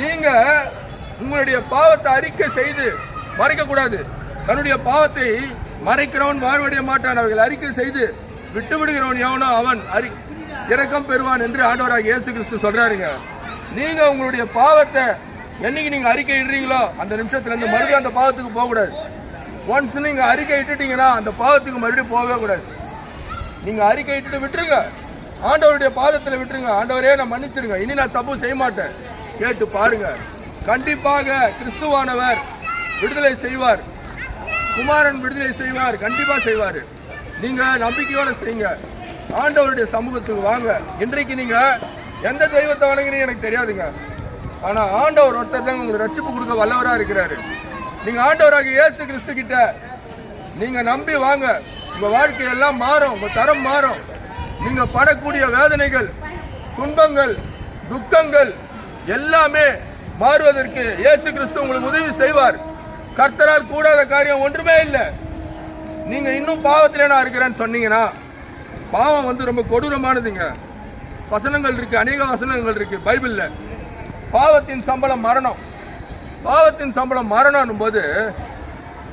நீங்க உங்களுடைய பாவத்தை அறிக்கை செய்து மறைக்க கூடாது. தன்னுடைய பாவத்தை மறைக்கிறவன் வாழ்வடைய மாட்டான். அவர்கள் அறிக்கை செய்து விட்டு விடுகிறவன் எவனோ அவன் அறி இறக்கம் பெறுவான் என்று ஆண்டவராக இயேசு கிறிஸ்து சொல்றாருங்க. நீங்க உங்களுடைய பாவத்தை என்னைக்கு நீங்க அறிக்கை இடுறீங்களோ அந்த நிமிஷத்துல இருந்து மறுபடியும் அந்த பாவத்துக்கு போக கூடாது. ஒன்ஸ் நீங்க அறிக்கை இட்டுட்டீங்கன்னா அந்த பாவத்துக்கு மறுபடியும் போகவே கூடாது. நீங்க அறிக்கை இட்டுட்டு விட்டுருங்க. ஆண்டவருடைய பாதத்தில் விட்டுருங்க. ஆண்டவரே நான் மன்னிச்சிருங்க. இனி நான் தப்பு செய்ய மாட்டேன் கேட்டு பாருங்க. கண்டிப்பாக கிறிஸ்துவானவர் விடுதலை செய்வார். குமாரன் விடுதலை செய்வார் கண்டிப்பாக செய்வார். நீங்கள் நம்பிக்கையோடு செய்யுங்க. ஆண்டவருடைய சமூகத்துக்கு வாங்க. இன்றைக்கு நீங்கள் எந்த தெய்வத்தை வணங்குறீங்க எனக்கு தெரியாதுங்க. ஆனால் ஆண்டவர் ஒருத்தர் தான் உங்களுக்கு ரட்சிப்பு கொடுக்க வல்லவராக இருக்கிறாரு. நீங்கள் ஆண்டவராக இயேசு கிறிஸ்து கிட்ட நீங்கள் நம்பி வாங்க. உங்கள் வாழ்க்கையெல்லாம் மாறும் உங்கள் தரம் மாறும். நீங்கள் படக்கூடிய வேதனைகள் துன்பங்கள் துக்கங்கள் எல்லாமே மாறுவதற்கு இயேசு கிறிஸ்து உங்களுக்கு உதவி செய்வார். கர்த்தரால் கூடாத காரியம் ஒன்றுமே இல்லை. நீங்க இன்னும் பாவத்தில் நான் இருக்கிறேன்னு சொன்னீங்கன்னா பாவம் வந்து ரொம்ப கொடூரமானதுங்க. வசனங்கள் இருக்கு அநேக வசனங்கள் இருக்கு பைபிளில். பாவத்தின் சம்பளம் மரணம். பாவத்தின் சம்பளம் மரணம் போது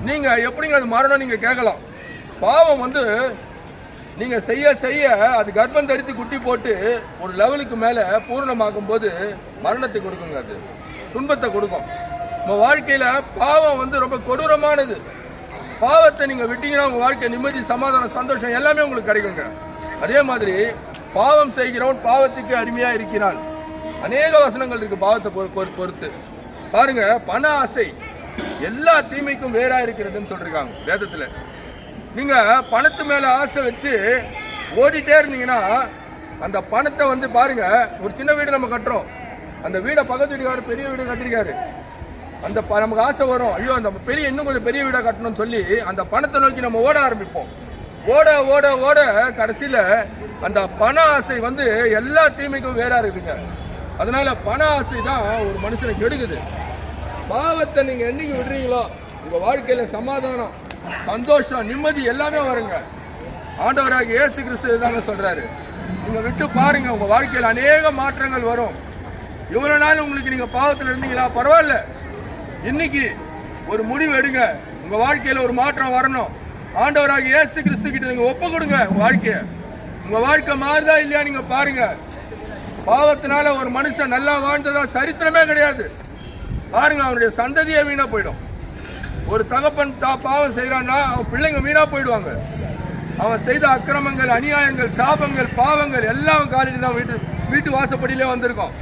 நீங்க எப்படிங்க அது மரணம் நீங்க கேட்கலாம். பாவம் வந்து நீங்கள் செய்ய செய்ய அது கர்ப்பம் தரித்து குட்டி போட்டு ஒரு லெவலுக்கு மேலே பூரணமாகும் போது மரணத்தை கொடுக்குங்க அது. துன்பத்தை கொடுக்கும். நம்ம வாழ்க்கையில் பாவம் வந்து ரொம்ப கொடூரமானது. பாவத்தை நீங்கள் விட்டீங்கன்னா உங்கள் வாழ்க்கை நிம்மதி சமாதானம் சந்தோஷம் எல்லாமே உங்களுக்கு கிடைக்குங்க. அதே மாதிரி பாவம் செய்கிறவன் பாவத்துக்கு அருமையாக இருக்கிறான். அநேக வசனங்கள் இருக்குது பாவத்தை பொறு- பொறுத்து. பாருங்க பண ஆசை எல்லா தீமைக்கும் வேறாக இருக்கிறதுன்னு சொல்லியிருக்காங்க வேதத்தில். நீங்க பணத்து மேல ஆசை வச்சு ஓடிட்டே இருந்தீங்கன்னா அந்த பணத்தை வந்து பாருங்க ஒரு சின்ன வீடு நம்ம கட்டுறோம். அந்த வீடை பக்கத்து வீட்டுக்காரர் பெரிய வீடு கட்டிருக்காரு அந்த நமக்கு ஆசை வரும். ஐயோ அந்த பெரிய இன்னும் கொஞ்சம் பெரிய வீடாக கட்டணும்னு சொல்லி அந்த பணத்தை நோக்கி நம்ம ஓட ஆரம்பிப்போம். ஓட ஓட ஓட கடைசியில் அந்த பண ஆசை வந்து எல்லா தீமைக்கும் வேறா இருக்குதுங்க அதனால பண ஆசை தான் ஒரு மனுஷனை கெடுக்குது. பாவத்தை நீங்க என்னைக்கு விடுறீங்களோ உங்க வாழ்க்கையில சமாதானம். சந்தோஷம் நிம்மதி எல்லாமே வருங்க. ஆண்டவராக இயேசு கிறிஸ்து தானே சொல்றாரு. நீங்க விட்டு பாருங்க உங்க வாழ்க்கையில அநேக மாற்றங்கள் வரும். இவ்வளவு நாள் உங்களுக்கு நீங்க பாவத்துல இருந்தீங்களா? பரவாயில்ல. இன்னைக்கு ஒரு முடிவு எடுங்க. உங்க வாழ்க்கையில ஒரு மாற்றம் வரணும். ஆண்டவராக இயேசு கிறிஸ்து கிட்ட நீங்க ஒப்பு கொடுங்க உங்க வாழ்க்கைய. உங்க வாழ்க்கை மாறுதா இல்லையா நீங்க பாருங்க. பாவத்தினால ஒரு மனுஷன் நல்லா வாழ்ந்ததா சரித்திரமே கிடையாது. பாருங்க அவனுடைய சந்ததியே வீணா போயிடும். ஒரு தகப்பன் தா பாவம் செய்கிறான்னா அவன் பிள்ளைங்க வீணாக போயிடுவாங்க. அவன் செய்த அக்கிரமங்கள் அநியாயங்கள் சாபங்கள் பாவங்கள் எல்லாம் காலையில் தான் வீட்டு வீட்டு வாசப்படியிலே வந்திருக்கோம்.